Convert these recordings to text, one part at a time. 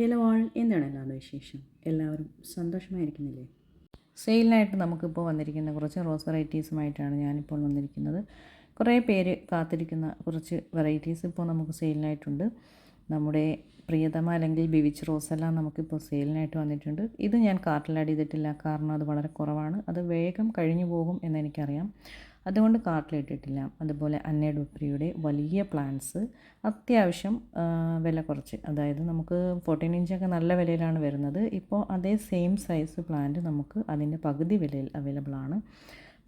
Hello ആൾ എന്താണ് എല്ലാവരുടെ വിശേഷം? എല്ലാവരും സന്തോഷമായിരിക്കുന്നില്ലേ? സെയിലിനായിട്ട് നമുക്കിപ്പോൾ വന്നിരിക്കുന്ന കുറച്ച് റോസ് വെറൈറ്റീസുമായിട്ടാണ് ഞാനിപ്പോൾ വന്നിരിക്കുന്നത്. കുറേ പേര് കാത്തിരിക്കുന്ന കുറച്ച് വെറൈറ്റീസ് ഇപ്പോൾ നമുക്ക് സെയിലിനായിട്ടുണ്ട്. നമ്മുടെ പ്രിയതമ അല്ലെങ്കിൽ ബിവിച്ച് റോസ് എല്ലാം നമുക്കിപ്പോൾ സെയിലിനായിട്ട് വന്നിട്ടുണ്ട്. ഇത് ഞാൻ കാർട്ടിൽ ആഡ് ചെയ്തിട്ടില്ല കാരണം അത് വളരെ കുറവാണ്. അത് വേഗം കഴിഞ്ഞു പോകും എന്നെനിക്കറിയാം അതുകൊണ്ട് കാർട്ടിലിട്ടിട്ടില്ല. അതുപോലെ അന്നേഡ് ഡുപ്രിയുടെ വലിയ പ്ലാന്റ്സ്. അത്യാവശ്യം വില കുറച്ച്. അതായത് നമുക്ക് ഫോർട്ടീൻ ഇഞ്ചൊക്കെ നല്ല വിലയിലാണ് വരുന്നത്. ഇപ്പോൾ അതേ സെയിം സൈസ് പ്ലാന്റ് നമുക്ക് അതിന്റെ പകുതി വിലയിൽ അവൈലബിൾ ആണ്.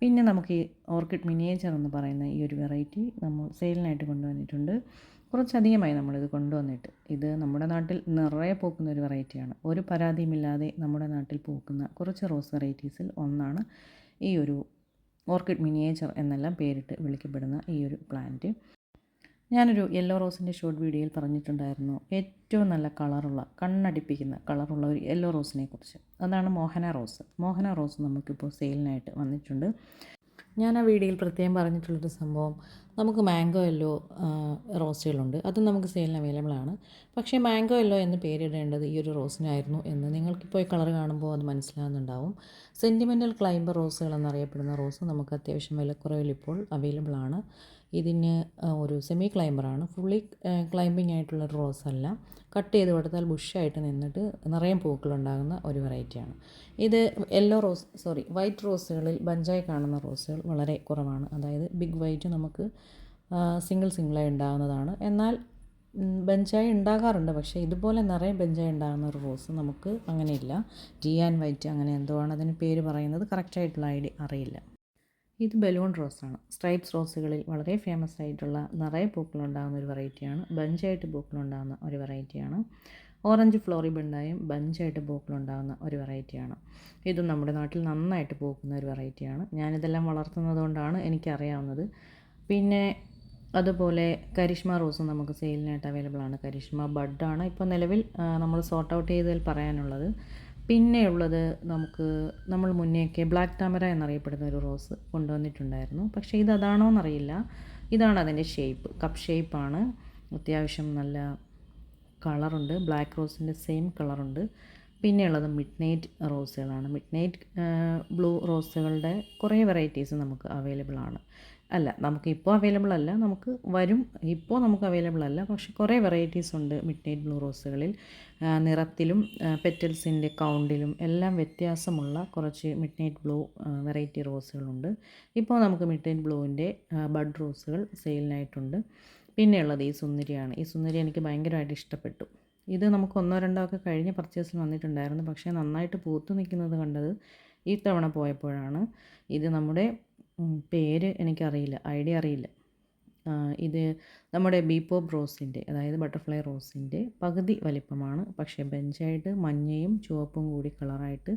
പിന്നെ നമുക്ക് ഈ ഓർക്കിഡ് മിനിയേച്ചർ എന്ന് പറയുന്ന ഈ ഒരു വെറൈറ്റി നമ്മൾ സെയിലിനായിട്ട് കൊണ്ടുവന്നിട്ടുണ്ട്. കുറച്ചധികമായി നമ്മളിത് കൊണ്ടുവന്നിട്ട് ഇത് നമ്മുടെ നാട്ടിൽ നിറയെ പൂക്കുന്ന ഒരു വെറൈറ്റിയാണ് ഒരു പരാതിയുമില്ലാതെ നമ്മുടെ നാട്ടിൽ പൂക്കുന്ന കുറച്ച് റോസ് വെറൈറ്റീസിൽ ഒന്നാണ് ഈ ഒരു ഓർക്കിഡ് മിനിയേച്ചർ എന്നെല്ലാം പേരിട്ട് വിളിക്കപ്പെടുന്ന ഈ ഒരു പ്ലാന്റ്. ഞാനൊരു യെല്ലോ റോസിന്റെ ഷോർട്ട് വീഡിയോയിൽ പറഞ്ഞിട്ടുണ്ടായിരുന്നു ഏറ്റവും നല്ല കളറുള്ള കണ്ണടിപ്പിക്കുന്ന കളറുള്ള ഒരു യെല്ലോ റോസിനെ കുറിച്ച് അതാണ് മോഹന റോസ്. മോഹന റോസ് നമുക്കിപ്പോൾ സെയിലിനായിട്ട് വന്നിട്ടുണ്ട്. ഞാൻ ആ വീഡിയോയിൽ പ്രത്യേകം പറഞ്ഞിട്ടുള്ളൊരു സംഭവം. നമുക്ക് മാംഗോ എല്ലോ റോസുകളുണ്ട്. അതും നമുക്ക് സെയിലിന് അവൈലബിൾ ആണ്. പക്ഷേ മാംഗോ എല്ലോ എന്ന് പേരിടേണ്ടത് ഈ ഒരു റോസിനായിരുന്നു എന്ന് നിങ്ങൾക്കിപ്പോൾ ഈ കളർ കാണുമ്പോൾ അത് മനസ്സിലാകുന്നുണ്ടാവും. സെന്റിമെന്റൽ ക്ലൈംബർ റോസുകൾ എന്നറിയപ്പെടുന്ന റോസ് നമുക്ക് അത്യാവശ്യം വിലക്കുറവിൽ ഇപ്പോൾ അവൈലബിൾ ആണ്. ഇതിന് ഒരു സെമി ക്ലൈംബറാണ് ഫുള്ളി ക്ലൈമ്പിംഗ് ആയിട്ടുള്ള റോസ് അല്ല. കട്ട് ചെയ്ത് കൊടുത്താൽ ബുഷായിട്ട് നിന്നിട്ട് നിറയെ പൂക്കളുണ്ടാകുന്ന ഒരു വെറൈറ്റിയാണ് ഇത് യെല്ലോ റോസ് സോറി വൈറ്റ് റോസുകളിൽ ബഞ്ചായി കാണുന്ന റോസുകൾ വളരെ കുറവാണ്. അതായത് ബിഗ് വൈറ്റ് നമുക്ക് സിംഗിൾ സിംഗിളായി ഉണ്ടാകുന്നതാണ്. എന്നാൽ ബെഞ്ചായി ഉണ്ടാകാറുണ്ട്. പക്ഷേ ഇതുപോലെ നിറയെ ബെഞ്ചായി ഉണ്ടാകുന്ന ഒരു റോസ് നമുക്ക് അങ്ങനെയില്ല. ജിയാൻ വൈറ്റ് അങ്ങനെ എന്തോ ആണ് അതിന് പേര് പറയുന്നത്. കറക്റ്റായിട്ടുള്ള ഐഡിയ അറിയില്ല. ഇത് ബലൂൺ റോസാണ്. സ്ട്രൈപ്സ് റോസുകളിൽ വളരെ ഫേമസ് ആയിട്ടുള്ള നിറയെ പൂക്കളുണ്ടാകുന്ന ഒരു വെറൈറ്റിയാണ്. ബഞ്ചായിട്ട് പൂക്കളുണ്ടാകുന്ന ഒരു വെറൈറ്റിയാണ്. ഓറഞ്ച് ഫ്ലോറി ബണ്ടായും ബഞ്ചായിട്ട് പൂക്കളുണ്ടാകുന്ന ഒരു വെറൈറ്റിയാണ്. ഇതും നമ്മുടെ നാട്ടിൽ നന്നായിട്ട് പൂക്കുന്ന ഒരു വെറൈറ്റിയാണ്. ഞാനിതെല്ലാം വളർത്തുന്നത് കൊണ്ടാണ് എനിക്കറിയാവുന്നത്. പിന്നെ അതുപോലെ കരിഷ്മ റോസും നമുക്ക് സെയിലിനായിട്ട് അവൈലബിൾ ആണ് കരിഷ്മ ബഡാണ്. ഇപ്പോൾ നിലവിൽ നമ്മൾ സോർട്ട് ഔട്ട് ചെയ്തതിൽ പറയാനുള്ളത്. പിന്നെയുള്ളത് നമുക്ക് നമ്മൾ മുന്നേയൊക്കെ ബ്ലാക്ക് താമര എന്നറിയപ്പെടുന്ന ഒരു റോസ് കൊണ്ടുവന്നിട്ടുണ്ടായിരുന്നു. പക്ഷേ ഇത് അതാണോ എന്നറിയില്ല. ഇതാണ് അതിന്റെ ഷേപ്പ്. കപ്പ് ഷേപ്പാണ്. അത്യാവശ്യം നല്ല കളറുണ്ട്. ബ്ലാക്ക് റോസിന്റെ സെയിം കളറുണ്ട്. പിന്നെയുള്ളത് മിഡ് നൈറ്റ് റോസുകളാണ്. മിഡ് നൈറ്റ് ബ്ലൂ റോസുകളുടെ കുറേ വെറൈറ്റീസ് നമുക്ക് അവൈലബിൾ ആണ് അല്ല നമുക്ക് ഇപ്പോൾ അവൈലബിൾ അല്ല. നമുക്ക് വരും. ഇപ്പോൾ നമുക്ക് അവൈലബിൾ അല്ല. പക്ഷേ കുറേ വെറൈറ്റീസ് ഉണ്ട് മിഡ് നൈറ്റ് ബ്ലൂ റോസുകളിൽ നിറത്തിലും പെറ്റൽസിന്റെ കൗണ്ടിലും എല്ലാം വ്യത്യാസമുള്ള കുറച്ച് മിഡ് നൈറ്റ് ബ്ലൂ വെറൈറ്റി റോസുകളുണ്ട് ഇപ്പോൾ നമുക്ക് മിഡ് നൈറ്റ് ബ്ലൂവിന്റെ ബഡ് റോസുകൾ സെയിലിനായിട്ടുണ്ട് പിന്നെയുള്ളത് ഈ സുന്ദരിയാണ്. ഈ സുന്ദരി എനിക്ക് ഭയങ്കരമായിട്ട് ഇഷ്ടപ്പെട്ടു. ഇത് നമുക്ക് ഒന്നോ രണ്ടോ ഒക്കെ കഴിഞ്ഞ് പർച്ചേസിൽ വന്നിട്ടുണ്ടായിരുന്നു. പക്ഷേ നന്നായിട്ട് പൂത്തു നിൽക്കുന്നത് കണ്ടത് ഈ തവണ പോയപ്പോഴാണ്. ഇത് നമ്മുടെ പേര് എനിക്കറിയില്ല ഐഡിയ അറിയില്ല. ഇത് നമ്മുടെ ബീപ്പോപ്പ് റോസിന്റെ അതായത് ബട്ടർഫ്ലൈ റോസിന്റെ പകുതി വലിപ്പമാണ്. പക്ഷേ ബെഞ്ചായിട്ട് മഞ്ഞയും ചുവപ്പും കൂടി കളറായിട്ട്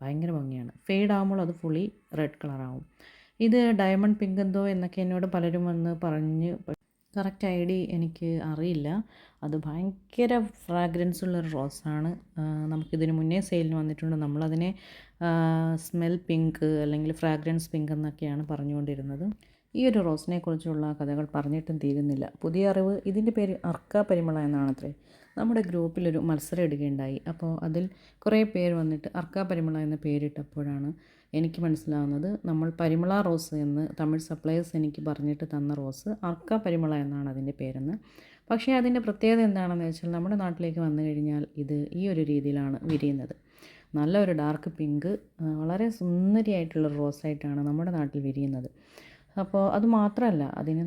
ഭയങ്കര ഭംഗിയാണ്. ഫെയ്ഡ് ആകുമ്പോൾ അത് ഫുള്ളി റെഡ് കളറാവും. ഇത് ഡയമണ്ട് പിങ്ക് എന്തോ എന്നൊക്കെ എന്നോട് പലരും വന്ന് പറഞ്ഞ് കറക്റ്റ് ഐ ഡി എനിക്ക് അറിയില്ല. അത് ഭയങ്കര ഫ്രാഗ്രൻസ് ഉള്ളൊരു റോസാണ് നമുക്കിതിന് മുന്നേ സെയിലിന് വന്നിട്ടുണ്ട്. നമ്മളതിനെ സ്മെൽ പിങ്ക് അല്ലെങ്കിൽ ഫ്രാഗ്രൻസ് പിങ്ക് എന്നൊക്കെയാണ് പറഞ്ഞുകൊണ്ടിരുന്നത്. ഈ ഒരു റോസിനെക്കുറിച്ചുള്ള കഥകൾ പറഞ്ഞിട്ടും തീരുന്നില്ല. പുതിയ അറിവ് ഇതിന്റെ പേര് അർക്ക പരിമള എന്നാണത്രേ. നമ്മുടെ ഗ്രൂപ്പിലൊരു മത്സരം ഇടുകയുണ്ടായി അപ്പോൾ അതിൽ കുറേ പേര് വന്നിട്ട് അർക്ക പരിമള എന്ന പേരിട്ടപ്പോഴാണ് എനിക്ക് മനസ്സിലാകുന്നത് നമ്മൾ പരിമള റോസ് എന്ന് തമിഴ് സപ്ലയേഴ്സ് എനിക്ക് പറഞ്ഞിട്ട് തന്ന റോസ് അർക്ക പരിമള എന്നാണ് അതിന്റെ പേരെന്ന്. പക്ഷേ അതിന്റെ പ്രത്യേകത എന്താണെന്ന് വെച്ചാൽ നമ്മുടെ നാട്ടിലേക്ക് വന്നു കഴിഞ്ഞാൽ ഇത് ഈ ഒരു രീതിയിലാണ് വിരിയുന്നത്. നല്ലൊരു ഡാർക്ക് പിങ്ക് വളരെ സുന്ദരിയായിട്ടുള്ള റോസായിട്ടാണ് നമ്മുടെ നാട്ടിൽ വിരിയുന്നത്. അപ്പോൾ അത് മാത്രമല്ല അതിന്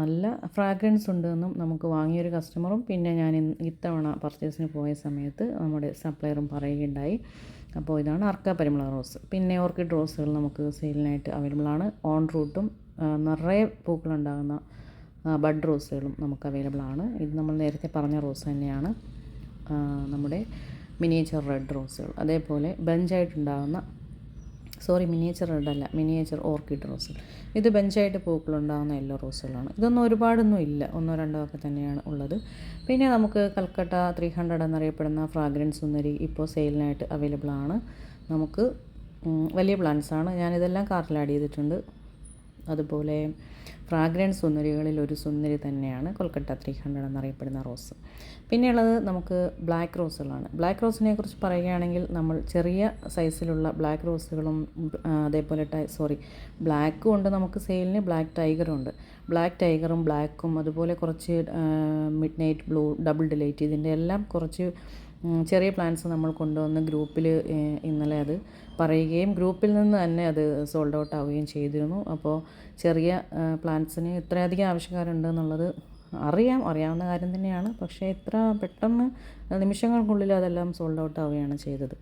നല്ല ഫ്രാഗ്രൻസ് ഉണ്ടെന്നും നമുക്ക് വാങ്ങിയൊരു കസ്റ്റമറും പിന്നെ ഞാൻ ഇത്തവണ പർച്ചേസിന് പോയ സമയത്ത് നമ്മുടെ സപ്ലയറും പറയുകയുണ്ടായി. അപ്പോൾ ഇതാണ് അർക്ക പരിമള റോസ് പിന്നെ ഓർക്കിഡ് റോസുകൾ നമുക്ക് സെയിലിനായിട്ട് അവൈലബിൾ ആണ്. ഓൺ റൂട്ടും നിറയെ പൂക്കളുണ്ടാകുന്ന ബഡ് റോസുകളും നമുക്ക് അവൈലബിൾ ആണ്. ഇത് നമ്മൾ നേരത്തെ പറഞ്ഞ റോസ് തന്നെയാണ് നമ്മുടെ മിനിയേച്ചർ റെഡ് റോസുകൾ അതേപോലെ ബഞ്ചായിട്ടുണ്ടാകുന്ന സോറി മിനിയേച്ചർ റെഡ് അല്ല മിനിയേച്ചർ ഓർക്കിഡ് റോസ്. ഇത് ബെഞ്ചായിട്ട് പൂക്കളുണ്ടാകുന്ന എല്ലാ റോസുകളാണ്. ഇതൊന്നും ഒരുപാടൊന്നും ഇല്ല. ഒന്നോ രണ്ടോ ഒക്കെ തന്നെയാണ് ഉള്ളത്. പിന്നെ നമുക്ക് കൽക്കട്ട ത്രീ ഹൺഡ്രഡ് എന്നറിയപ്പെടുന്ന ഫ്രാഗ്രൻസ് സുന്ദരി ഇപ്പോൾ സെയിലിനായിട്ട് അവൈലബിൾ ആണ്. നമുക്ക് വലിയ പ്ലാന്റ്സ് ആണ് ഞാനിതെല്ലാം കാർട്ടിൽ ആഡ് ചെയ്തിട്ടുണ്ട്. അതുപോലെ ഫ്രാഗ്രൻസ് സുന്ദരികളിൽ ഒരു സുന്ദരി തന്നെയാണ് കൊൽക്കട്ട ത്രീ ഹൺഡ്രഡ് എന്നറിയപ്പെടുന്ന റോസ്. പിന്നെയുള്ളത് നമുക്ക് ബ്ലാക്ക് റോസുകളാണ്. ബ്ലാക്ക് റോസിനെ കുറിച്ച് പറയുകയാണെങ്കിൽ നമ്മൾ ചെറിയ സൈസിലുള്ള ബ്ലാക്ക് റോസുകളും അതേപോലെ ടൈ സോറി ബ്ലാക്കും ഉണ്ട് നമുക്ക് സെയിലിന് ബ്ലാക്ക് ടൈഗറും ഉണ്ട്. ബ്ലാക്ക് ടൈഗറും ബ്ലാക്കും അതുപോലെ കുറച്ച് midnight blue double delight ഇതിന്റെ എല്ലാം കുറച്ച് ചെറിയ പ്ലാൻസ് നമ്മൾ കൊണ്ടുവന്ന് ഗ്രൂപ്പിൽ ഇന്നലെ അത് പറയുകയും ഗ്രൂപ്പിൽ നിന്ന് തന്നെ അത് സോൾഡ് ഔട്ട് ആവുകയും ചെയ്തിരുന്നു. അപ്പോൾ ചെറിയ പ്ലാന്റ്സിന് ഇത്രയധികം ആവശ്യക്കാരുണ്ട് എന്നുള്ളത് അറിയാം. അറിയാവുന്ന കാര്യം തന്നെയാണ്. പക്ഷേ ഇത്ര പെട്ടെന്ന് നിമിഷങ്ങൾക്കുള്ളിൽ അതെല്ലാം സോൾഡ് ഔട്ട് ആവുകയാണ് ചെയ്തത്.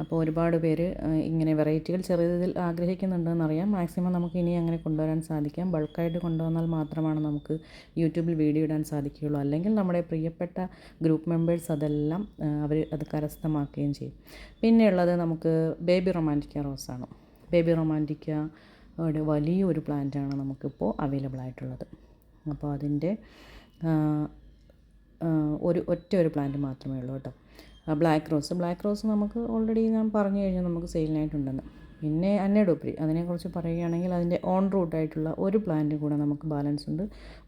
അപ്പോൾ ഒരുപാട് പേര് ഇങ്ങനെ വെറൈറ്റികൾ ചെറിയതിൽ ആഗ്രഹിക്കുന്നുണ്ടെന്നറിയാം. മാക്സിമം നമുക്ക് ഇനി അങ്ങനെ കൊണ്ടുവരാൻ സാധിക്കാം. ബൾക്കായിട്ട് കൊണ്ടുവന്നാൽ മാത്രമാണ് നമുക്ക് യൂട്യൂബിൽ വീഡിയോ ഇടാൻ സാധിക്കുകയുള്ളൂ. അല്ലെങ്കിൽ നമ്മുടെ പ്രിയപ്പെട്ട ഗ്രൂപ്പ് മെമ്പേഴ്സ് അതെല്ലാം അവർ അത് കരസ്ഥമാക്കുകയും ചെയ്യും. പിന്നെയുള്ളത് നമുക്ക് ബേബി റൊമാന്റിക്ക റോസാണ്. ബേബി റൊമാന്റിക്ക ഒരു വലിയൊരു പ്ലാന്റാണ് നമുക്കിപ്പോൾ അവൈലബിൾ ആയിട്ടുള്ളത് അപ്പോൾ അതിന്റെ ഒരു ഒറ്റ ഒരു പ്ലാന്റ് മാത്രമേ ഉള്ളൂ കേട്ടോ. ബ്ലാക്ക് റോസ് ബ്ലാക്ക് റോസ് നമുക്ക് ഓൾറെഡി ഞാൻ പറഞ്ഞു കഴിഞ്ഞാൽ നമുക്ക് സെയിലിനായിട്ടുണ്ടെന്ന് പിന്നെ അന്നഡോപ്രി അതിനെക്കുറിച്ച് പറയുകയാണെങ്കിൽ അതിന്റെ ഓൺ റൂട്ടായിട്ടുള്ള ഒരു പ്ലാന്റ് കൂടെ നമുക്ക് ബാലൻസ് ഉണ്ട്.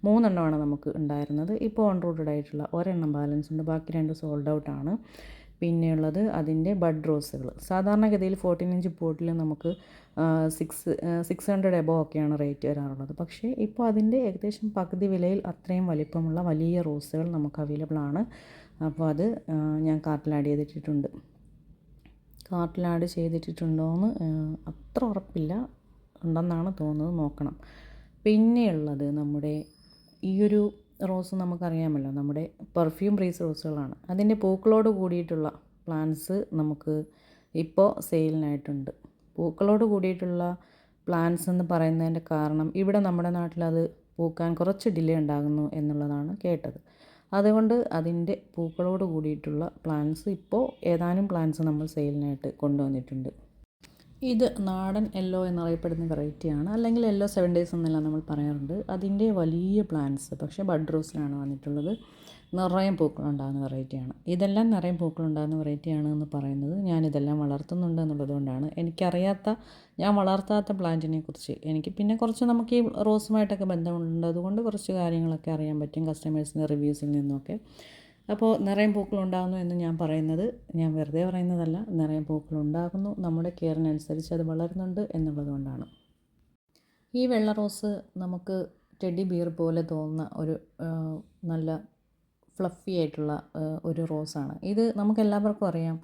മൂന്നെണ്ണമാണ് നമുക്ക് ഉണ്ടായിരുന്നത്. ഇപ്പോൾ ഓൺ റൂട്ടഡ് ആയിട്ടുള്ള ഒരെണ്ണം ബാലൻസ് ഉണ്ട്. ബാക്കി രണ്ട് സോൾഡ് ഔട്ട് ആണ്. പിന്നെയുള്ളത് അതിന്റെ ബഡ് റോസുകൾ സാധാരണഗതിയിൽ ഫോർട്ടീൻ ഇഞ്ച് പോട്ടിൽ നമുക്ക് സിക്സ് സിക്സ് ഹൺഡ്രഡ് എബോ ഒക്കെയാണ് റേറ്റ് വരാറുള്ളത്. പക്ഷേ ഇപ്പോൾ അതിന്റെ ഏകദേശം പകുതി വിലയിൽ അത്രയും വലിപ്പമുള്ള വലിയ റോസുകൾ നമുക്ക് അവൈലബിൾ ആണ്. അപ്പോൾ അത് ഞാൻ കാർട്ടിൽ ആഡ് ചെയ്തിട്ടിട്ടുണ്ട്. കാർട്ടിൽ ആഡ് ചെയ്തിട്ടുണ്ടോയെന്ന് അത്ര ഉറപ്പില്ല. ഉണ്ടെന്നാണ് തോന്നുന്നത്. നോക്കണം. പിന്നെയുള്ളത് നമ്മുടെ ഈ ഒരു റോസ് നമുക്കറിയാമല്ലോ. നമ്മുടെ പെർഫ്യൂം റീസ് റോസുകളാണ്. അതിന്റെ പൂക്കളോട് കൂടിയിട്ടുള്ള പ്ലാന്റ്സ് നമുക്ക് ഇപ്പോൾ സെയിലിനായിട്ടുണ്ട്. പൂക്കളോട് കൂടിയിട്ടുള്ള പ്ലാന്റ്സ് എന്ന് പറയുന്നതിന്റെ കാരണം ഇവിടെ നമ്മുടെ നാട്ടിലത് പൂക്കാൻ കുറച്ച് ഡിലേ ഉണ്ടാകുന്നു എന്നുള്ളതാണ് കേട്ടത്. അതുകൊണ്ട് അതിന്റെ പൂക്കളോട് കൂടിയിട്ടുള്ള പ്ലാന്റ്സ് ഇപ്പോൾ ഏതാനും പ്ലാന്റ്സ് നമ്മൾ സെയിലിനായിട്ട് കൊണ്ടുവന്നിട്ടുണ്ട്. ഇത് നാടൻ യെല്ലോ എന്നറിയപ്പെടുന്ന വെറൈറ്റിയാണ് അല്ലെങ്കിൽ യെല്ലോ സെവൻ ഡേയ്സ് എന്നെല്ലാം നമ്മൾ പറയാറുണ്ട്. അതിന്റെ വലിയ പ്ലാന്റ്സ് പക്ഷേ ബഡ് റോസിലാണ് വന്നിട്ടുള്ളത്. നിറയെ പൂക്കളുണ്ടാകുന്ന വെറൈറ്റിയാണ് ഇതെല്ലാം നിറയെ പൂക്കളുണ്ടാകുന്ന വെറൈറ്റിയാണ് എന്ന് പറയുന്നത് ഞാനിതെല്ലാം വളർത്തുന്നുണ്ട് എന്നുള്ളത് കൊണ്ടാണ് എനിക്കറിയാത്ത ഞാൻ വളർത്താത്ത പ്ലാന്റിനെ കുറിച്ച്. എനിക്ക് പിന്നെ കുറച്ച് നമുക്ക് ഈ റോസുമായിട്ടൊക്കെ ബന്ധമുണ്ട്. അതുകൊണ്ട് കുറച്ച് കാര്യങ്ങളൊക്കെ അറിയാൻ പറ്റും കസ്റ്റമേഴ്സിന്റെ റിവ്യൂസിൽ നിന്നൊക്കെ. അപ്പോൾ നിറയെ പൂക്കളുണ്ടാകുന്നു എന്ന് ഞാൻ പറയുന്നത് ഞാൻ വെറുതെ പറയുന്നതല്ല. നിറയെ പൂക്കളുണ്ടാകുന്നു. നമ്മുടെ കെയറിനനുസരിച്ച് അത് വളരുന്നുണ്ട് എന്നുള്ളത് കൊണ്ടാണ് ഈ വെള്ള റോസ് നമുക്ക് ടെഡി ബിയർ പോലെ തോന്നുന്ന ഒരു നല്ല ഫ്ലഫി ആയിട്ടുള്ള ഒരു റോസാണ്. ഇത് നമുക്ക് എല്ലാവർക്കും അറിയാം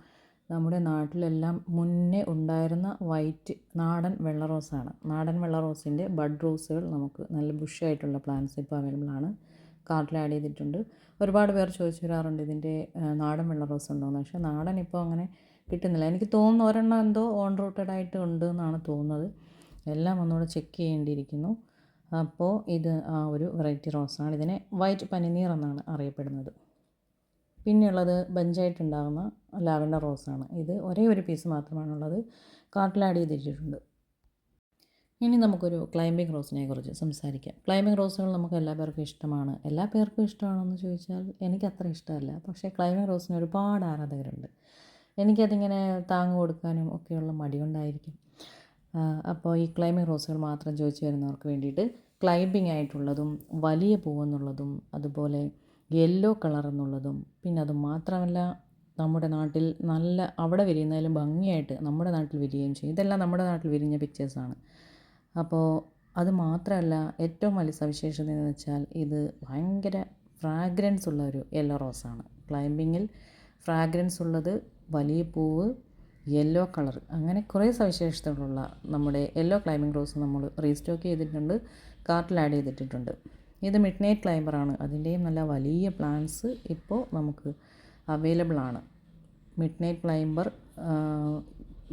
നമ്മുടെ നാട്ടിലെല്ലാം മുന്നേ ഉണ്ടായിരുന്ന വൈറ്റ് നാടൻ വെള്ള റോസാണ്. നാടൻ വെള്ള റോസിന്റെ ബഡ് റോസുകൾ നമുക്ക് നല്ല ബുഷായിട്ടുള്ള പ്ലാന്റ്സ് ഇപ്പോൾ അവൈലബിൾ ആണ് കാർട്ടിൽ ആഡ് ചെയ്തിട്ടുണ്ട്. ഒരുപാട് പേർ ചോദിച്ചു വരാറുണ്ട് ഇതിന്റെ നാടൻ വെള്ള റോസ് ഉണ്ടോയെന്ന് പക്ഷേ നാടൻ ഇപ്പോൾ അങ്ങനെ കിട്ടുന്നില്ല. എനിക്ക് തോന്നുന്നു ഒരെണ്ണം എന്തോ ഓൺ റൂട്ടഡ് ആയിട്ട് ഉണ്ട് എന്നാണ് തോന്നുന്നത്. എല്ലാം ഒന്നുകൂടെ ചെക്ക് ചെയ്യേണ്ടിയിരിക്കുന്നു. അപ്പോൾ ഇത് ആ ഒരു വെറൈറ്റി റോസാണ്. ഇതിനെ വൈറ്റ് പനിനീർ എന്നാണ് അറിയപ്പെടുന്നത്. പിന്നെയുള്ളത് ബഞ്ചായിട്ടുണ്ടാകുന്ന ലാവൻഡർ റോസാണ്. ഇത് ഒരേ ഒരു പീസ് മാത്രമാണുള്ളത്. ആഡ് ചെയ്തിട്ടുണ്ട് ഇനി നമുക്കൊരു ക്ലൈംബിംഗ് റോസിനെ കുറിച്ച് സംസാരിക്കാം. ക്ലൈംബിംഗ് റോസുകൾ നമുക്ക് എല്ലാ പേർക്കും ഇഷ്ടമാണ്. എല്ലാ പേർക്കും ഇഷ്ടമാണെന്ന് ചോദിച്ചാൽ എനിക്ക് അത്ര ഇഷ്ടമല്ല. പക്ഷേ ക്ലൈംബിംഗ് റോസിന് ഒരുപാട് ആരാധകരുണ്ട്. എനിക്കതിങ്ങനെ താങ്ങ് കൊടുക്കാനും ഒക്കെയുള്ള മടിയുണ്ടായിരിക്കും അപ്പോൾ ഈ ക്ലൈമ്പിംഗ് റോസുകൾ മാത്രം ചോദിച്ചു വരുന്നവർക്ക് വേണ്ടിയിട്ട് ക്ലൈമ്പിംഗ് ആയിട്ടുള്ളതും വലിയ പൂവെന്നുള്ളതും അതുപോലെ യെല്ലോ കളർ എന്നുള്ളതും പിന്നെ അത് മാത്രമല്ല നമ്മുടെ നാട്ടിൽ നല്ല അവിടെ വിരിയുന്നതിലും ഭംഗിയായിട്ട് നമ്മുടെ നാട്ടിൽ വിരിയുകയും ചെയ്യും. ഇതെല്ലാം നമ്മുടെ നാട്ടിൽ വിരിഞ്ഞ പിക്ചേഴ്സാണ് അപ്പോൾ അത് മാത്രമല്ല ഏറ്റവും വലിയ സവിശേഷത എന്ന് വെച്ചാൽ ഇത് ഭയങ്കര ഫ്രാഗ്രൻസ് ഉള്ള ഒരു യെല്ലോ റോസാണ് ക്ലൈമ്പിങ്ങിൽ ഫ്രാഗ്രൻസ് ഉള്ളത് വലിയ പൂവ് യെല്ലോ കളർ. അങ്ങനെ കുറേ സവിശേഷതകളുള്ള നമ്മുടെ യെല്ലോ ക്ലൈമ്പിംഗ് റോസ് നമ്മൾ റീസ്റ്റോക്ക് ചെയ്തിട്ടുണ്ട്. കാർട്ടിൽ ആഡ് ചെയ്തിട്ടുണ്ട് ഇത് മിഡ് നൈറ്റ് ക്ലൈമ്പറാണ് അതിന്റെയും നല്ല വലിയ പ്ലാന്റ്സ് ഇപ്പോൾ നമുക്ക് അവൈലബിൾ ആണ്. Midnight climber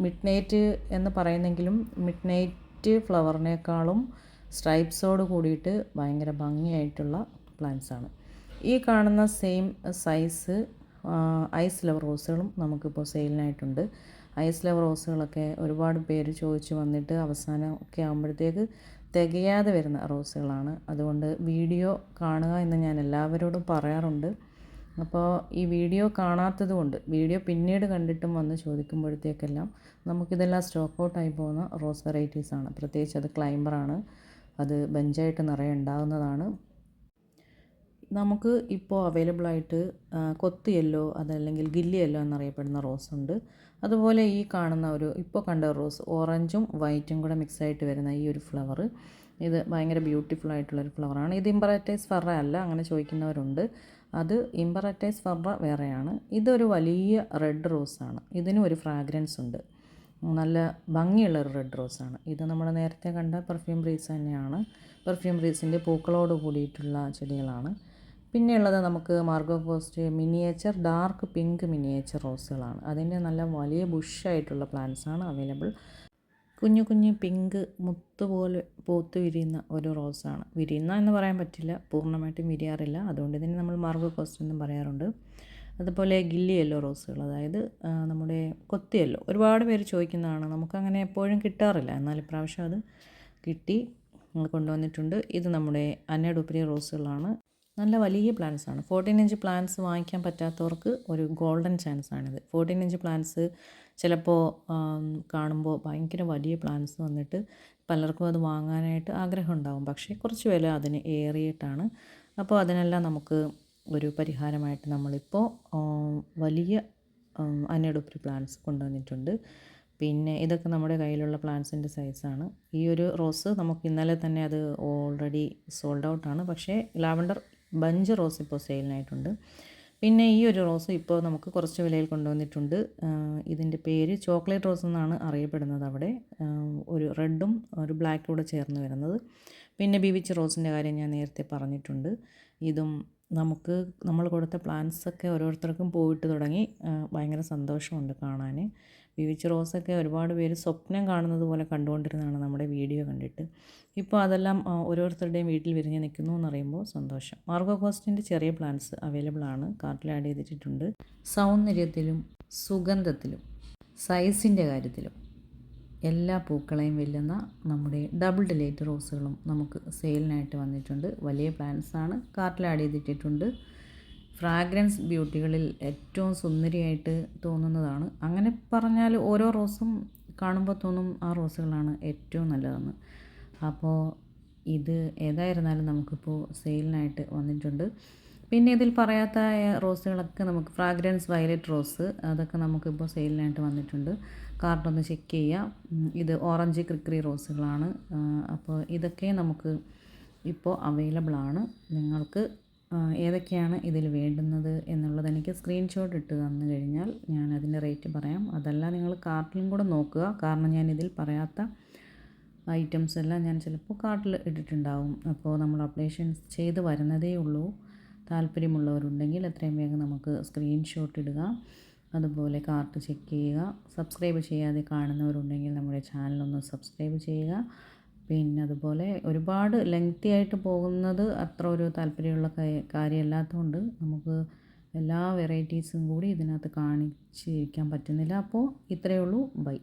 midnight എന്ന് പറയുന്നെങ്കിലും മിഡ് നൈറ്റ് ഫ്ലവറിനേക്കാളും സ്ട്രൈപ്സോട് കൂടിയിട്ട് ഭയങ്കര ഭംഗിയായിട്ടുള്ള പ്ലാന്റ്സ് ആണ്. ഈ കാണുന്ന സെയിം സൈസ് ഐസ് ലവർ റോസുകളും നമുക്കിപ്പോൾ സെയിലിനായിട്ടുണ്ട് ഐസ് ലവ് റോസുകളൊക്കെ ഒരുപാട് പേര് ചോദിച്ചു വന്നിട്ട് അവസാനം ഒക്കെ ആകുമ്പോഴത്തേക്ക് തികയാതെ വരുന്ന റോസുകളാണ്. അതുകൊണ്ട് വീഡിയോ കാണുക എന്ന് ഞാൻ എല്ലാവരോടും പറയാറുണ്ട്. അപ്പോൾ ഈ വീഡിയോ കാണാത്തത് കൊണ്ട് വീഡിയോ പിന്നീട് കണ്ടിട്ടും വന്ന് ചോദിക്കുമ്പോഴത്തേക്കെല്ലാം നമുക്കിതെല്ലാം സ്റ്റോക്ക് ഔട്ടായി പോകുന്ന റോസ് വെറൈറ്റീസാണ്. പ്രത്യേകിച്ച് അത് ക്ലൈംബറാണ് അത് ബഞ്ചായിട്ട് നിറയെ ഉണ്ടാകുന്നതാണ്. നമുക്ക് ഇപ്പോൾ അവൈലബിൾ ആയിട്ട് കൊത്ത് യെല്ലോ അതല്ലെങ്കിൽ ഗില്ലി യെല്ലോ എന്നറിയപ്പെടുന്ന റോസ് ഉണ്ട്. അതുപോലെ ഈ കാണുന്ന ഒരു ഇപ്പോൾ കണ്ട റോസ് ഓറഞ്ചും വൈറ്റും കൂടെ മിക്സ് ആയിട്ട് വരുന്ന ഈ ഒരു ഫ്ലവർ ഇത് ഭയങ്കര ബ്യൂട്ടിഫുൾ ആയിട്ടുള്ളൊരു ഫ്ലവറാണ്. ഇത് ഇമ്പററ്റൈസ് ഫെറ അല്ല അങ്ങനെ ചോദിക്കുന്നവരുണ്ട്. അത് ഇമ്പററ്റൈസ് ഫെറ വേറെയാണ്. ഇതൊരു വലിയ റെഡ് റോസാണ്. ഇതിനും ഒരു ഫ്രാഗ്രൻസ് ഉണ്ട്. നല്ല ഭംഗിയുള്ള ഒരു റെഡ് റോസാണ്. ഇത് നമ്മൾ നേരത്തെ കണ്ട പെർഫ്യൂം റീസ് തന്നെയാണ്. പെർഫ്യൂം ബ്രീസിന്റെ പൂക്കളോട് കൂടിയിട്ടുള്ള ചെടികളാണ്. പിന്നെയുള്ളത് നമുക്ക് Margo post miniature dark pink miniature റോസുകളാണ്. അതിന്റെ നല്ല വലിയ ബുഷായിട്ടുള്ള പ്ലാന്റ്സ് ആണ് അവൈലബിൾ. കുഞ്ഞു കുഞ്ഞു പിങ്ക് മുത്ത് പോലെ പൂത്ത് വിരിയുന്ന ഒരു റോസാണ്. വിരിയുന്ന എന്ന് പറയാൻ പറ്റില്ല പൂർണമായിട്ടും വിരിയാറില്ല. അതുകൊണ്ട് തന്നെ നമ്മൾ മാർഗോ കോസ്റ്റ് എന്നും പറയാറുണ്ട്. അതുപോലെ ഗില്ലി യെല്ലോ റോസുകൾ അതായത് നമ്മുടെ കൊത്തി യെല്ലോ. ഒരുപാട് പേര് ചോദിക്കുന്നതാണ് നമുക്കങ്ങനെ എപ്പോഴും കിട്ടാറില്ല. എന്നാൽ ഇപ്രാവശ്യം അത് കിട്ടി കൊണ്ടുവന്നിട്ടുണ്ട്. ഇത് നമ്മുടെ അന്നഡുപ്രി റോസുകളാണ്. നല്ല വലിയ പ്ലാന്റ്സ് ആണ് ഫോർട്ടീൻ ഇഞ്ച് പ്ലാന്റ്സ് വാങ്ങിക്കാൻ പറ്റാത്തവർക്ക് ഒരു ഗോൾഡൻ ചാൻസ് ആണിത്. ഫോർട്ടീൻ ഇഞ്ച് പ്ലാന്റ്സ് ചിലപ്പോൾ കാണുമ്പോൾ ഭയങ്കര വലിയ പ്ലാന്റ്സ് വന്നിട്ട് പലർക്കും അത് വാങ്ങാനായിട്ട് ആഗ്രഹം ഉണ്ടാവും പക്ഷേ കുറച്ച് വില അതിന് ഏറിയിട്ടാണ്. അപ്പോൾ അതിനെല്ലാം നമുക്ക് ഒരു പരിഹാരമായിട്ട് നമ്മളിപ്പോൾ വലിയ അന്നഡുപ്രി പ്ലാന്റ്സ് കൊണ്ടുവന്നിട്ടുണ്ട്. പിന്നെ ഇതൊക്കെ നമ്മുടെ കയ്യിലുള്ള പ്ലാന്റ്സിന്റെ സൈസാണ് ഈ ഒരു റോസ് നമുക്ക് ഇന്നലെ തന്നെ അത് ഓൾറെഡി സോൾഡ് ഔട്ടാണ് പക്ഷേ ലാവൻഡർ ബഞ്ച് റോസ് ഇപ്പോൾ സെയിലിനായിട്ടുണ്ട്. പിന്നെ ഈ ഒരു റോസ് ഇപ്പോൾ നമുക്ക് കുറച്ച് വിലയിൽ കൊണ്ടുവന്നിട്ടുണ്ട്. ഇതിന്റെ പേര് ചോക്ലേറ്റ് റോസ് എന്നാണ് അറിയപ്പെടുന്നത് അവിടെ. ഒരു റെഡും ഒരു ബ്ലാക്കും കൂടെ ചേർന്ന് വരുന്നത്. പിന്നെ ബിവിച്ച് റോസിന്റെ കാര്യം ഞാൻ നേരത്തെ പറഞ്ഞിട്ടുണ്ട്. ഇതും നമുക്ക് നമ്മൾ കൊടുത്ത പ്ലാന്റ്സൊക്കെ ഓരോരുത്തർക്കും പോയിട്ട് തുടങ്ങി ഭയങ്കര സന്തോഷമുണ്ട് കാണാൻ. വിവിച്ച് റോസൊക്കെ ഒരുപാട് പേര് സ്വപ്നം കാണുന്നത് പോലെ കണ്ടുകൊണ്ടിരുന്നതാണ് നമ്മുടെ വീഡിയോ കണ്ടിട്ട്. ഇപ്പോൾ അതെല്ലാം ഓരോരുത്തരുടെയും വീട്ടിൽ വിരിഞ്ഞ് നിൽക്കുന്നു എന്ന് എന്നറിയുമ്പോൾ സന്തോഷം. മാർഗോ കോസ്റ്റിന്റെ ചെറിയ പ്ലാന്റ്സ് അവൈലബിൾ ആണ് കാർട്ടിൽ ആഡ് ചെയ്തിട്ടുണ്ട് സൗന്ദര്യത്തിലും സുഗന്ധത്തിലും സൈസിന്റെ കാര്യത്തിലും എല്ലാ പൂക്കളെയും വെല്ലുന്ന നമ്മുടെ ഡബിൾ ഡിലേറ്റ് റോസുകളും നമുക്ക് സെയിലിനായിട്ട് വന്നിട്ടുണ്ട്. വലിയ പ്ലാന്റ്സാണ് കാർട്ടിൽ ആഡ് ചെയ്തിട്ടിട്ടുണ്ട്. ഫ്രാഗ്രൻസ് ബ്യൂട്ടികളിൽ ഏറ്റവും സുന്ദരിയായിട്ട് തോന്നുന്നതാണ്. അങ്ങനെ പറഞ്ഞാൽ ഓരോ റോസും കാണുമ്പോൾ തോന്നും ആ റോസുകളാണ് ഏറ്റവും നല്ലതെന്ന്. അപ്പോൾ ഇത് ഏതായിരുന്നാലും നമുക്കിപ്പോൾ സെയിലിനായിട്ട് വന്നിട്ടുണ്ട്. പിന്നെ ഇതിൽ പറയാത്ത റോസുകളൊക്കെ നമുക്ക് ഫ്രാഗ്രൻസ് വയലറ്റ് റോസ് അതൊക്കെ നമുക്കിപ്പോൾ സെയിലിനായിട്ട് വന്നിട്ടുണ്ട്. കാർട്ടൊന്ന് ചെക്ക് ചെയ്യുക. ഇത് ഓറഞ്ച് ക്രിക്രി റോസുകളാണ് അപ്പോൾ ഇതൊക്കെ നമുക്ക് ഇപ്പോൾ അവൈലബിൾ ആണ്. നിങ്ങൾക്ക് ഏതൊക്കെയാണ് ഇതിൽ വേണ്ടുന്നത് എന്നുള്ളത് എനിക്ക് സ്ക്രീൻഷോട്ട് ഇട്ട് തന്നു കഴിഞ്ഞാൽ ഞാൻ അതിന്റെ റേറ്റ് പറയാം. അതല്ല നിങ്ങൾ കാർട്ടിലും കൂടെ നോക്കുക. കാരണം ഞാൻ ഇതിൽ പറയാത്ത ഐറ്റംസ് എല്ലാം ഞാൻ ചിലപ്പോൾ കാർട്ടിൽ ഇട്ടിട്ടുണ്ടാവും. അപ്പോൾ നമ്മൾ അപ്ഡേഷൻ ചെയ്ത് വരുന്നതേ ഉള്ളൂ. താല്പര്യമുള്ളവരുണ്ടെങ്കിൽ എത്രയും വേഗം നമുക്ക് സ്ക്രീൻഷോട്ട് ഇടുക. അതുപോലെ കാർട്ട് ചെക്ക് ചെയ്യുക. സബ്സ്ക്രൈബ് ചെയ്യാതെ കാണുന്നവരുണ്ടെങ്കിൽ നമ്മുടെ ചാനലൊന്ന് സബ്സ്ക്രൈബ് ചെയ്യുക. പിന്നെ അതുപോലെ ഒരുപാട് ലെങ്തി ആയിട്ട് പോകുന്നത് അത്ര ഒരു താല്പര്യമുള്ള കാര്യമല്ലാത്തതുകൊണ്ട് നമുക്ക് എല്ലാ വെറൈറ്റീസും കൂടി ഇതിനകത്ത് കാണിച്ചിരിക്കാൻ പറ്റുന്നില്ല. അപ്പോൾ ഇത്രയേ ഉള്ളൂ. ബൈ